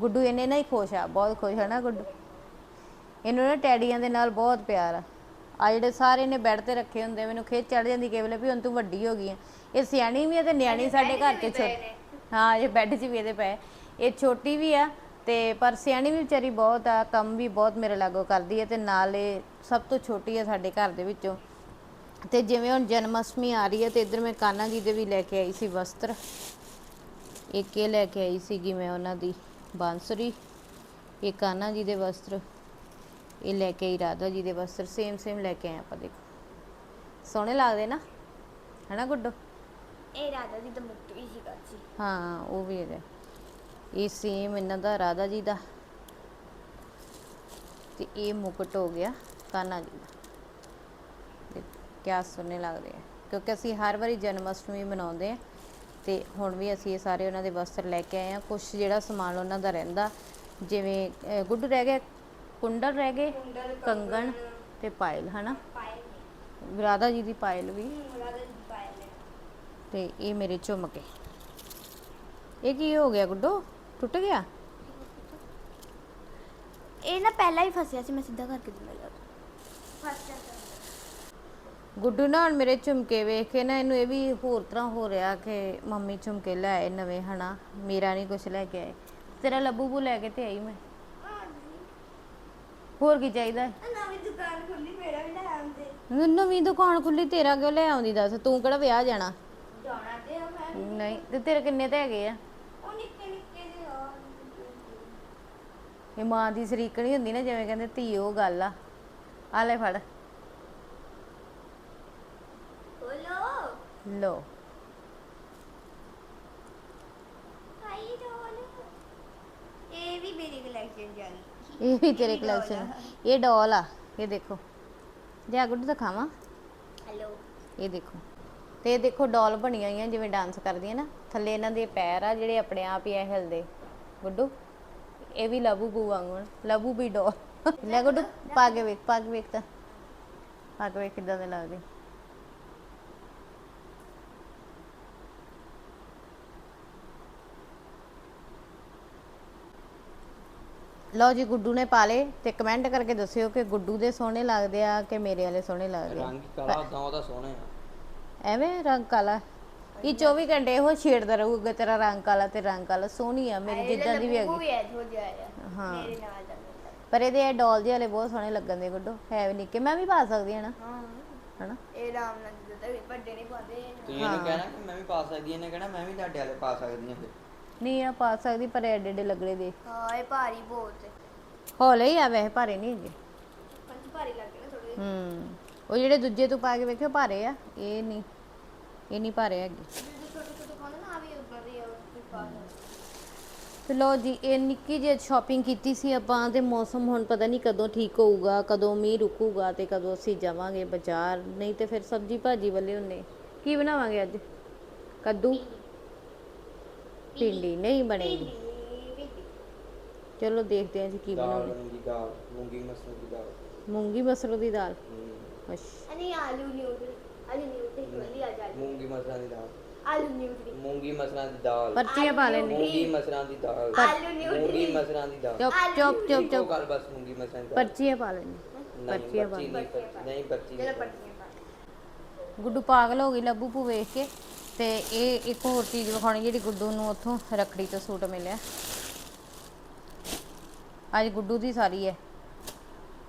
A: ਗੁੱਡੂ ਇਹਨੇ ਨਾ ਹੀ ਖੁਸ਼ ਆ ਬਹੁਤ ਖੁਸ਼ ਹੈ ਨਾ ਗੁੱਡੂ। ਇਹਨੂੰ ਨਾ ਟੈਡੀਆਂ ਦੇ ਨਾਲ ਬਹੁਤ ਪਿਆਰ ਆ। ਆ ਜਿਹੜੇ ਸਾਰੇ ਨੇ ਬੈੱਡ ਤੇ ਰੱਖੇ ਹੁੰਦੇ ਮੈਨੂੰ ਖੇਚ ਚੜ ਜਾਂਦੀ ਕੇਵਲ ਵੀ ਹੁਣ ਤੂੰ ਵੱਡੀ ਹੋ ਗਈ ਆ। ਇਹ ਸਿਆਣੀ ਵੀ ਆ ਤੇ ਨਿਆਣੀ ਸਾਡੇ ਘਰ ਤੇ ਛੋਟੀ ਹਾਂ ਇਹ ਬੈੱਡ 'ਚ ਵੀ ਇਹਦੇ ਪਏ। ਇਹ ਛੋਟੀ ਵੀ ਆ ਤੇ ਪਰ ਸਿਆਣੀ ਵੀ ਵਿਚਾਰੀ ਬਹੁਤ ਆ ਕੰਮ ਵੀ ਬਹੁਤ ਮੇਰੇ ਲਾਗੋ ਕਰਦੀ ਹੈ ਤੇ ਨਾਲ ਇਹ ਸਭ ਤੋਂ ਛੋਟੀ ਆ ਸਾਡੇ ਘਰ ਦੇ ਵਿੱਚੋਂ। ਤੇ ਜਿਵੇਂ ਹੁਣ ਜਨਮ ਅਸ਼ਟਮੀ ਆ ਰਹੀ ਹੈ ਤੇ ਇੱਧਰ ਮੈਂ ਕਾਨਾ ਜੀ ਦੇ ਵੀ ਲੈ ਕੇ ਆਈ ਸੀ ਵਸਤਰ। ਇੱਕ ਇਹ ਲੈ ਕੇ ਆਈ ਸੀਗੀ ਮੈਂ ਉਹਨਾਂ ਦੀ ਬਾਂਸਰੀ। ਇਹ ਕਾਨਾ ਜੀ ਦੇ ਵਸਤਰ ਇਹ ਲੈ ਕੇ ਆਈ ਰਾਧਾ ਜੀ ਦੇ ਵਸਤਰ ਸੇਮ ਸੇਮ ਲੈ ਕੇ ਆਏ ਆਪਾਂ ਦੇਖੋ। ਸੋਹਣੇ ਲੱਗਦੇ ਨਾ? ਹਨਾ ਗੁੱਡੋ?
B: ਇਹ ਰਾਧਾ ਦੀ ਤਾਂ ਮੁਕਤ ਵੀ ਸੀਗਾ ਸੀ
A: ਹਾਂ ਉਹ ਵੀ ਹੈਗਾ ਇਹ ਸੇਮ ਇਹਨਾਂ ਦਾ ਰਾਧਾ ਜੀ ਦਾ। ਤੇ ਇਹ ਮੁਕਟ ਹੋ ਗਿਆ ਕਾਨਾ ਜੀ ਦਾ। ਕਿਆ ਸੋਹਣੇ ਲੱਗਦੇ ਆ। ਕਿਉਂਕਿ ਅਸੀਂ ਹਰ ਵਾਰੀ ਜਨਮ ਅਸ਼ਟਮੀ ਮਨਾਉਂਦੇ ਆ ਤੇ ਹੁਣ ਵੀ ਅਸੀਂ ਇਹ ਸਾਰੇ ਉਹਨਾਂ ਦੇ ਵਸਤਰ ਲੈ ਕੇ ਆਏ ਆ। ਕੁਝ ਜਿਹੜਾ ਸਮਾਨ ਉਹਨਾਂ ਦਾ ਰਹਿੰਦਾ ਜਿਵੇਂ ਗੁੱਡ ਰਹਿ ਗਿਆ ਕੁੰਡਲ ਰਹਿ ਗਏ ਕੰਗਣ ਤੇ ਪਾਇਲ ਹਨਾ? ਰਾਧਾ ਜੀ ਦੀ ਪਾਇਲ ਵੀ। ਤੇ ਇਹ ਮੇਰੇ ਝੁਮਕੇ। ਇਹ ਕੀ ਹੋ ਗਿਆ ਗੁੱਡੋ? ਟੁੱਟ ਗਿਆ?
B: ਇਹ ਨਾ ਪਹਿਲਾਂ ਹੀ ਫਸਿਆ ਸੀ ਮੈਂ ਸਿੱਧਾ ਕਰਕੇ ਦਿੰਦਾ ਯਾਰ ਫਸ ਜਾਂਦਾ
A: ਗੁੱਡੂ ਨਾ ਹੁਣ ਮੇਰੇ ਝੁਮਕੇ ਵੇਖ ਕੇ ਨਾ ਇਹਨੂੰ ਇਹ ਵੀ ਹੋਰ ਤਰ੍ਹਾਂ ਹੋ ਰਿਹਾ ਕਿ ਮੰਮੀ ਝੁਮਕੇ ਲੈ ਆਏ ਨਵੇਂ ਹਨਾ? ਮੇਰਾ ਨਹੀਂ ਕੁਝ ਲੈ ਕੇ ਆਏ। ਤੇਰਾ ਲੱਭੂ ਬੂ ਲੈ ਕੇ ਤੇ ਆਈ ਮੈਂ। ਹੋਰ ਕੀ ਚਾਹੀਦਾ ਹੈ?
B: ਨਵੀਂ ਦੁਕਾਨ ਖੁੱਲੀ ਮੇਰਾ ਵੀ ਨਾ ਆਉਂਦੇ
A: ਨਵੀਂ ਦੁਕਾਨ ਖੁੱਲੀ ਤੇਰਾ ਕਿਉਂ ਲੈ ਆਉਂਦੀ ਦੱਸ? ਤੂੰ ਕਿਹੜਾ ਵਿਆਹ ਜਾਣਾ?
B: ਜਾਣਾ ਤੇ ਆ ਮੈਂ।
A: ਨਹੀਂ ਤੇ ਤੇਰੇ ਕਿੰਨੇ ਤੇ ਹੈਗੇ ਆ
B: ਉਹ ਨਿੱਕੇ ਨਿੱਕੇ ਜਿਹੇ ਆ
A: ਇਹ ਮਾਂ ਦੀ ਸਰੀਕਣੀ ਹੁੰਦੀ ਨਾ ਜਿਵੇਂ ਕਹਿੰਦੇ ਧੀ ਉਹ ਗੱਲ ਆ। ਆ ਲੈ ਫੜ।
B: ਬੋਲੋ।
A: ਲੋ।
B: ਹਾਈ ਡੋਲ। ਇਹ ਵੀ ਮੇਰੀ ਕਲੈਕਸ਼ਨ ਚ ਆ ਗਈ।
A: ਇਹ ਵੀ ਤੇਰੇ ਕਲੈਕਸ਼ਨ ਇਹ ਡਾਲ ਆ। ਇਹ ਦੇਖੋ। ਜਾ ਗੁੱਡੂ ਦਿਖਾਵਾਂ।
B: ਹੈਲੋ।
A: ਇਹ ਦੇਖੋ। ਤੇ ਇਹ ਦੇਖੋ ਡਾਲ ਬਣੀਆਂ ਹੋਈਆਂ ਜਿਵੇਂ ਡਾਂਸ ਕਰਦੀਆਂ ਨਾ। ਥੱਲੇ ਇਹਨਾਂ ਦੇ ਪੈਰ ਆ ਜਿਹੜੇ ਆਪਣੇ ਆਪ ਹੀ ਐ ਹਿਲਦੇ। ਗੁੱਡੂ। ਇਹ ਵੀ ਲਬੂ ਬੂ ਵਾਂਗੂ ਲਬੂ ਵੀ ਡਾਲ। ਲੈ ਗੁੱਡੂ ਪਾ ਕੇ ਵੇਖ ਪਾ ਕੇ ਵੇਖ ਤਾਂ। ਪਾ ਕੇ ਵੇਖ ਕਿਦਾਂ ਦੇ ਲੱਗਦੇ। ਲਓ ਜੀ ਗੁੱਡੂ ਨੇ ਪਾ ਲਏ ਤੇ ਕਮੈਂਟ ਕਰਕੇ ਦੱਸਿਓ ਕਿ ਗੁੱਡੂ ਦੇ ਸੋਹਣੇ ਲੱਗਦੇ ਆ ਕਿ ਮੇਰੇ ਵਾਲੇ ਸੋਹਣੇ ਲੱਗਦੇ ਆ।
C: ਰੰਗ ਕਾਲਾ ਉਦਾਂ ਉਹਦਾ ਸੋਹਣਾ ਆ।
A: ਐਵੇਂ ਰੰਗ ਕਾਲਾ। ਇਹ 24 ਘੰਟੇ ਇਹੋ ਛੇੜਦਾ ਰਹੂਗਾ ਤੇਰਾ ਰੰਗ ਕਾਲਾ ਤੇ ਰੰਗ ਕਾਲਾ ਸੋਹਣੀ ਆ ਮੇਰੀ ਜਿੱਦਾਂ ਦੀ ਵੀ ਹੈਗੀ।
B: ਵੀ ਐਡ ਹੋ ਜਾਇਆ
A: ਹਾਂ।
B: ਮੇਰੇ ਨਾਲ ਦਾ ਮੇਰਾ।
A: ਪਰ ਇਹਦੇ ਇਹ ਡਾਲ ਜਿਹੇ ਵਾਲੇ ਬਹੁਤ ਸੋਹਣੇ ਲੱਗਣ ਦੇ ਗੁੱਡੋ ਹੈ ਵੀ ਨਿੱਕੇ ਮੈਂ ਵੀ ਪਾ ਸਕਦੀ ਹਾਂ ਨਾ।
B: ਹਾਂ।
A: ਹਨਾ?
B: ਇਹ ਰਾਮ ਨਾਲ ਜਿੱਦਾਂ ਵੀ ਵੱਡੇ ਨਹੀਂ ਪਾਉਂਦੇ
C: ਤੁਸੀਂ ਇਹਨੂੰ ਕਹਿਣਾ ਕਿ ਮੈਂ ਵੀ ਪਾ ਸਕਦੀ ਇਹਨੇ ਕਹਿਣਾ ਮੈਂ ਵੀ ਤੁਹਾਡੇ ਵਾਲੇ ਪਾ ਸਕਦੀ ਹਾਂ ਫਿਰ।
A: ਨਹੀਂ ਆ ਪਾ ਸਕਦੀ ਪਰ ਐਡੇ ਐਡੇ ਲੱਗੜੇ ਦੇ।
B: ਹਾਂ ਇਹ ਭਾਰੀ ਬਹੁਤ ਹੈ।
A: ਹੌਲੇ ਹੀ ਆ ਵੈਸੇ ਭਾਰੇ ਨਹੀਂ ਹੈਗੇ।
B: ਪੰਜ ਭਾਰੀ ਲੱਗਦੇ ਨਾ ਥੋੜੇ
A: ਹੂੰ ਉਹ ਜਿਹੜੇ ਦੂਜੇ ਤੂੰ ਪਾ ਕੇ ਵੇਖਿਓ ਭਾਰੇ ਆ ਇਹ ਨਹੀਂ। ਇਹ ਨਹੀਂ ਭਾਰੇ ਹੈਗੇ। ਤੇ ਲੋ ਜੀ ਇਹ ਨਿੱਕੀ ਜਿਹੀ ਸ਼ਾਪਿੰਗ ਕੀਤੀ ਸੀ ਆਪਾਂ ਤੇ ਮੌਸਮ ਹੁਣ ਪਤਾ ਨਹੀਂ ਕਦੋਂ ਠੀਕ ਹੋਊਗਾ ਕਦੋਂ ਮੀਂਹ ਰੁਕੂਗਾ ਤੇ ਕਦੋਂ ਅਸੀਂ ਜਾਵਾਂਗੇ ਬਾਜ਼ਾਰ। ਨਹੀਂ ਤੇ ਫਿਰ ਸਬਜੀ ਭਾਜੀ ਵਾਲੇ ਹੁੰਨੇ ਕੀ ਬਣਾਵਾਂਗੇ ਅੱਜ? ਕੱਦੂ? ਭਿੰਡੀ। ਨਹੀਂ ਬਣੇਗੀ। ਚਲੋ ਦੇਖਦੇ ਹਾਂ ਜੀ ਕੀ
C: ਦਾਲ
A: ਬਣਾਉਂਦੇ।
C: ਦਾਲ ਮੂੰਗੀ ਮਸਰ ਦੀ ਦਾਲ।
A: ਮੂੰਗੀ ਮਸਰ ਦੀ ਦਾਲ।
C: ਹਮ,
A: ਅੱਛ।
B: ਅਨੀ ਆਲੂ ਨਿਊਟਰੀ ਆਲੂ ਨਿਊਟਰੀ ਵਾਲੀ ਆ ਜਾ
C: ਮੂੰਗੀ ਮਸਰਾਂ ਦੀ ਦਾਲ
B: ਆਲੂ ਨਿਊਟਰੀ
C: ਮੂੰਗੀ ਮਸਰਾਂ ਦੀ ਦਾਲ
A: ਪਰਚੀਆਂ ਪਾ ਲੈਣੇ
C: ਮੂੰਗੀ ਮਸਰਾਂ ਦੀ ਦਾਲ
B: ਆਲੂ ਨਿਊਟਰੀ
C: ਮੂੰਗੀ ਮਸਰਾਂ ਦੀ ਦਾਲ
A: ਚੁੱਪ ਚੁੱਪ ਚੁੱਪ
C: ਇੱਕੋ
A: ਚੁੱਪ
C: ਗੱਲ ਬਸ ਮੂੰਗੀ ਮਸਰਾਂ ਦੀ ਦਾਲ
A: ਪਰਚੀਆਂ ਪਾ ਲੈਣੇ
C: ਨਹੀਂ
A: ਪਰਚੀਆਂ
C: ਪਰਚੀ ਨਹੀਂ ਪਰਚੀ ਨਹੀਂ ਪਰਚੀ
B: ਚਲੋ
C: ਨਹੀਂ
B: ਪੜੀਆਂ ਪਾ
A: ਗੁੱਡੂ ਪਾਗਲ ਹੋ ਗਈ ਲੱਭੂ ਭੂ ਵੇਖ ਕੇ ਤੇ ਇਹ ਇੱਕ ਹੋਰ ਚੀਜ਼ ਵਿਖਾਉਣੀ ਜਿਹੜੀ ਗੁੱਡੂ ਨੂੰ ਉੱਥੋਂ ਰਖੜੀ ਤੋਂ ਸੂਟ ਮਿਲਿਆ। ਅੱਜ ਗੁੱਡੂ ਦੀ ਸਾਰੀ ਹੈ।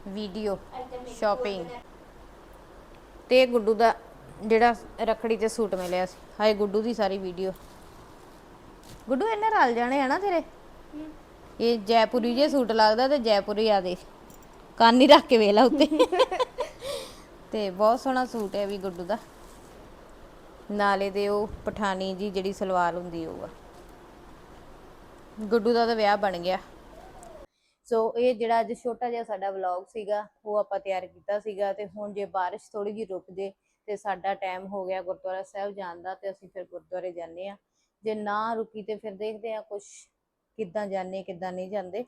A: ਵੀਡੀਓ ਸ਼ਾਪਿੰਗ ਤੇ ਗੁੱਡੂ ਦਾ ਜਿਹੜਾ ਰਖੜੀ ਤੇ ਸੂਟ ਮਿਲਿਆ ਸੀ। ਹਾਏ, ਗੁੱਡੂ ਦੀ ਸਾਰੀ ਵੀਡੀਓ ਗੁੱਡੂ ਇਹਨੇ ਰਲ ਜਾਣੇ ਆ ਨਾ ਤੇਰੇ? ਇਹ ਜੈਪੁਰੀ ਜੇ ਸੂਟ ਲੱਗਦਾ ਤੇ ਜੈਪੁਰੀ ਆ ਦੇ। ਕੰਨ ਹੀ ਰੱਖ ਕੇ ਵੇਲਾ ਉੱਤੇ। ਤੇ ਬਹੁਤ ਸੋਹਣਾ ਸੂਟ ਹੈ ਵੀ ਗੁੱਡੂ ਦਾ। ਨਾਲੇ ਦੇ ਉਹ ਪਠਾਨੀ ਜੀ ਜਿਹੜੀ ਸਲਵਾਰ ਹੁੰਦੀ ਉਹ ਆ। ਗੁੱਡੂ ਦਾ ਤਾਂ ਵਿਆਹ ਬਣ ਗਿਆ। ਸੋ ਇਹ ਜਿਹੜਾ ਅੱਜ ਛੋਟਾ ਜਿਹਾ ਸਾਡਾ ਵਲੌਗ ਸੀਗਾ, ਉਹ ਆਪਾਂ ਤਿਆਰ ਕੀਤਾ ਸੀਗਾ ਤੇ ਹੁਣ ਜੇ ਬਾਰਿਸ਼ ਥੋੜੀ ਜਿਹੀ ਰੁਕ ਜੇ ਤੇ ਸਾਡਾ ਟਾਈਮ ਹੋ ਗਿਆ ਗੁਰਦੁਆਰਾ ਸਾਹਿਬ ਜਾਣ ਦਾ ਤੇ ਅਸੀਂ ਫਿਰ ਗੁਰਦੁਆਰੇ ਜਾਂਦੇ ਆ ਜੇ ਨਾ ਰੁਕੀ ਤੇ ਫਿਰ ਦੇਖਦੇ ਆ ਕੁਝ ਕਿੱਦਾਂ ਜਾਂਦੇ, ਕਿੱਦਾਂ ਨਹੀਂ ਜਾਂਦੇ।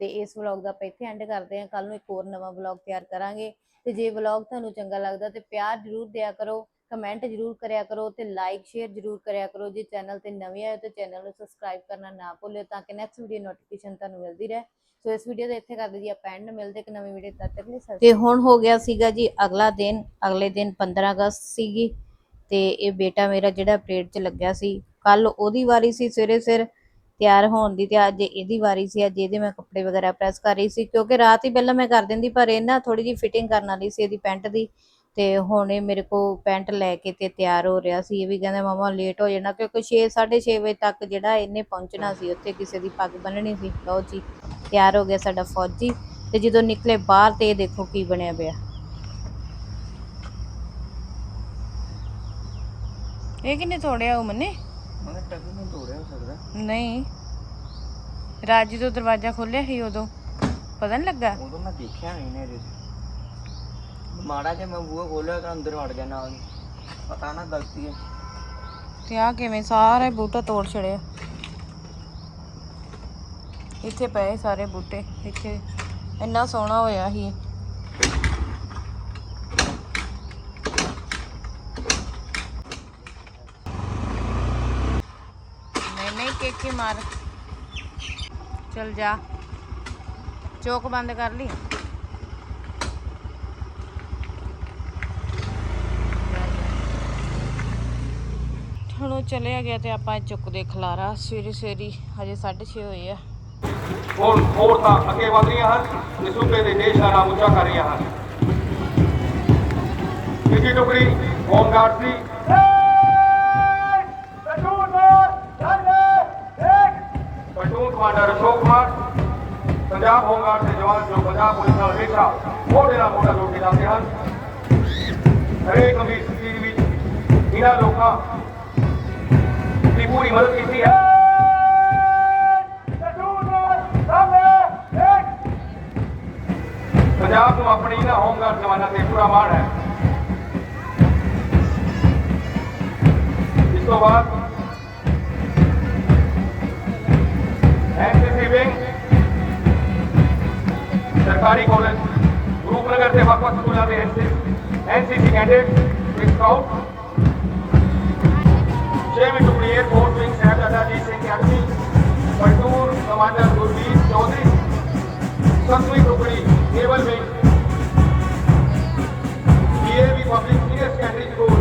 A: ਤੇ ਇਸ ਵਲੌਗ ਦਾ ਆਪਾਂ ਇੱਥੇ ਐਂਡ ਕਰਦੇ ਆ ਕੱਲ ਨੂੰ ਇੱਕ ਹੋਰ ਨਵਾਂ ਵਲੌਗ ਤਿਆਰ ਕਰਾਂਗੇ। ਤੇ ਜੇ ਵਲੌਗ ਤੁਹਾਨੂੰ ਚੰਗਾ ਲੱਗਦਾ ਤੇ ਪਿਆਰ ਜਰੂਰ ਦਿਆ ਕਰੋ ਕਮੈਂਟ ਜਰੂਰ ਕਰਿਆ ਕਰੋ ਤੇ ਲਾਈਕ ਸ਼ੇਅਰ ਜਰੂਰ ਕਰਿਆ ਕਰੋ। ਜੇ ਚੈਨਲ ਤੇ ਨਵੇਂ ਆਏ ਹੋ ਤਾਂ ਚੈਨਲ ਨੂੰ ਸਬਸਕ੍ਰਾਈਬ ਕਰਨਾ ਨਾ ਭੁੱਲਿਓ ਤਾਂ ਕਿ ਨੈਕਸਟ ਵੀਡੀਓ ਨੋਟੀਫਿਕੇਸ਼ਨ ਤੁਹਾਨੂੰ ਮਿਲਦੀ ਰਹੇ। ਸੋ ਇਸ ਵੀਡੀਓ ਦੇ ਇੱਥੇ ਕਰ ਦਈਏ ਆਪਾਂ ਐਂਡ ਮਿਲਦੇ ਇੱਕ ਨਵੀਂ ਵੀਡੀਓ ਤਦ ਤੱਕ ਲਈ ਸਤਿ ਤੇ ਹੁਣ ਹੋ ਗਿਆ ਸੀਗਾ ਜੀ ਅਗਲਾ ਦਿਨ ਅਗਲੇ ਦਿਨ 15 ਅਗਸਤ ਸੀਗੀ ਤੇ ਇਹ ਬੇਟਾ ਮੇਰਾ ਜਿਹੜਾ ਪਰੇਡ 'ਚ ਲੱਗਿਆ ਸੀ ਕੱਲ ਉਹਦੀ ਵਾਰੀ ਸੀ ਸਵੇਰੇ ਸਿਰ ਤਿਆਰ ਹੋਣ ਦੀ ਤੇ ਅੱਜ ਇਹਦੀ ਵਾਰੀ ਸੀ ਅੱਜ ਇਹਦੇ ਮੈਂ ਕੱਪੜੇ ਵਗੈਰਾ ਪ੍ਰੈਸ ਕਰ ਰਹੀ ਸੀ ਕਿਉਂਕਿ ਰਾਤ ਹੀ ਪਹਿਲਾਂ ਮੈਂ ਕਰ ਦਿੰਦੀ ਪਰ ਇਹ ਨਾ ਥੋੜੀ ਜਿਹੀ ਫਿਟਿੰਗ ਕਰਨ ਵਾਲੀ ਸੀ ਇਹਦੀ ਪੈਂਟ ਦੀ। ਤੇ ਹੁਣ ਇਹ ਮੇਰੇ ਕੋ ਪੈਂਟ ਲੈ ਕੇ ਤੇ ਤਿਆਰ ਹੋ ਰਿਹਾ ਸੀ। ਇਹ ਵੀ ਕਹਿੰਦਾ ਮਮਾ ਲੇਟ ਹੋ ਜਾਣਾ ਕਿਉਂਕਿ 6 6:30 ਵਜੇ ਤੱਕ ਜਿਹੜਾ ਇਹਨੇ ਪਹੁੰਚਣਾ ਸੀ ਉੱਥੇ ਕਿਸੇ ਦੀ ਪੱਗ ਬੰਨਣੀ ਸੀ। ਲਓ ਜੀ ਤਿਆਰ ਹੋ ਗਿਆ ਸਾਡਾ ਫੌਜੀ ਤੇ ਜਦੋਂ ਨਿਕਲੇ ਬਾਹਰ ਤੇ ਇਹ ਦੇਖੋ ਕੀ ਬਣਿਆ ਪਿਆ। ਇਹ ਕਿੰਨੇ ਤੋੜਿਆ ਉਹ ਮੰਨੇ?
C: ਮੈਂ ਟੱਬੂ ਨੂੰ ਤੋੜਿਆ ਹੋ ਸਕਦਾ।
A: ਨਹੀਂ। ਰਾਜ ਜਦੋਂ ਦਰਵਾਜ਼ਾ ਖੋਲਿਆ ਸੀ ਉਦੋਂ ਪਤਾ ਨਹੀਂ ਲੱਗਾ?
C: ਉਦੋਂ ਮੈਂ ਦੇਖਿਆ ਨਹੀਂ ਨੇ 'ਚ। ਮਾੜਾ ਜਿਹਾ ਮੈਂ ਬੂਹਾ ਖੋਲਿਆ ਤਾਂ ਅੰਦਰ ਵੜ ਗਿਆ ਨਾਲ ਹੀ। ਪਤਾ ਨਾ ਗਲਤੀ ਹੈ।
A: ਤੇ ਆ ਕਿਵੇਂ ਸਾਰੇ ਬੂਟਾ ਤੋੜ ਛੜਿਆ ਇੱਥੇ ਪਏ ਸਾਰੇ ਬੂਟੇ। ਇੱਥੇ ਇੰਨਾ ਸੋਹਣਾ ਹੋਇਆ ਸੀ। ਨਹੀਂ ਨਹੀਂ ਕੇਕੇ ਮਾਰ। ਚਲ ਜਾ। ਚੋਕ ਬੰਦ ਕਰ ਲਈ। ਹੁਣ ਉਹ ਚਲਿਆ ਗਿਆ ਤੇ ਆਪਾਂ ਚੁੱਕਦੇ ਖਲਾਰਾ। ਸਵੇਰੇ ਸਵੇਰੀ ਹਜੇ 6:30 ਹੋਏ ਆ।
D: ਹੁਣ ਔਰਤਾਂ ਅੱਗੇ ਵਧ ਰਹੀਆਂ ਹਨ ਤੇ ਸੂਬੇ ਦੇ ਦੇਸ਼ ਦਾ ਨਾਮ ਉੱਚਾ ਕਰ ਰਹੀਆਂ ਹਨ। ਤੀਜੀ ਟੁਕੜੀ ਹੋਮਗਾਰਡ ਦੀ। Platoon commander Ashok Kumar, Punjab home guard ਦੇ ਜਵਾਨ ਜੋ ਪੰਜਾਬ ਪੁਲਿਸ ਨਾਲ ਹਮੇਸ਼ਾ ਮੋਢੇ ਨਾਲ ਮੋਢਾ ਜੋੜ ਕੇ ਜਾਂਦੇ ਹਨ। ਹਰੇਕ ਗੰਭੀਰ ਸਥਿਤੀ ਵਿੱਚ ਇਹਨਾਂ ਲੋਕਾਂ ਦੀ ਪੂਰੀ ਮਦਦ ਕੀਤੀ ਹੈ ਪੰਜਾਬ ਨੂੰ ਆਪਣੀ ਇਹਨਾਂ ਹੋਮਗਾਰਡ ਜਵਾਨਾਂ ਤੇ ਪੂਰਾ ਮਾਣ ਹੈ ਇਸ ਤੋਂ ਬਾਅਦ ਐਨਸੀਸੀ ਵਿੰਗ ਸਰਕਾਰੀ ਕਾਲਜ ਰੂਪਨਗਰ ਦੇ ਵੱਖ ਵੱਖ ਸਕੂਲਾਂ ਦੇ ਐਨਸੀਸੀ ਕੈਂਡੀਡੇਟ ਇੱਕ ਦੂਸਰੇ ਵਿੱਚ ਟੁਕੜੀ airport wing Sahibzada ji Singh captain platoon commander Gurdeep Chaudhary ਸਤਵੀਂ ਟੁਕੜੀ naval wing DAV public senior secondary school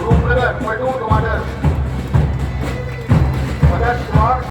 D: Rupnagar platoon commander ਮਦਦ ਕੁਮਾਰ